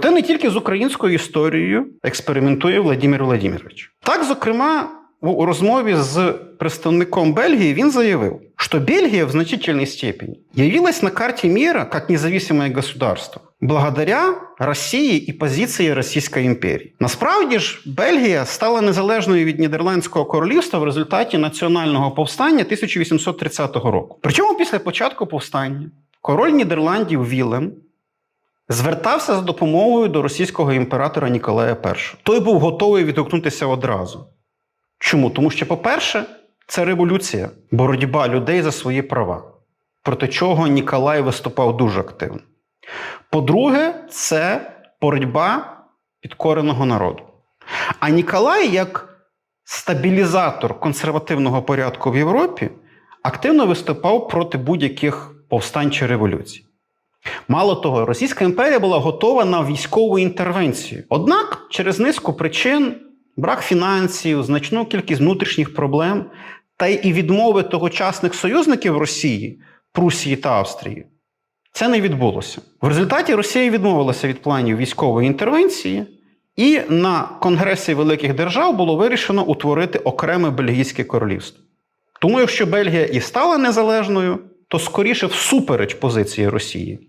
Та не тільки з українською історією експериментує Владимир Владимирович. Так, зокрема, у розмові з представником Бельгии він заявил, что Бельгия в значительной степени явилась на карте мира как независимое государство благодаря Росії і позиції Російської імперії. Насправді ж, Бельгія стала незалежною від Нідерландського королівства в результаті національного повстання 1830 року. Причому після початку повстання король Нідерландів Вілем звертався за допомогою до російського імператора Ніколая І. Той був готовий відгукнутися одразу. Чому? Тому що, по-перше, це революція, боротьба людей за свої права, проти чого Ніколай виступав дуже активно. По-друге, це боротьба підкореного народу. А Ніколай, як стабілізатор консервативного порядку в Європі, активно виступав проти будь-яких повстань чи революцій. Мало того, Російська імперія була готова на військову інтервенцію. Однак, через низку причин, брак фінансів, значну кількість внутрішніх проблем та і відмови тогочасних союзників Росії, Прусії та Австрії, це не відбулося. В результаті Росія відмовилася від планів військової інтервенції, і на Конгресі великих держав було вирішено утворити окреме Бельгійське королівство. Тому, якщо Бельгія і стала незалежною, то скоріше всупереч позиції Росії.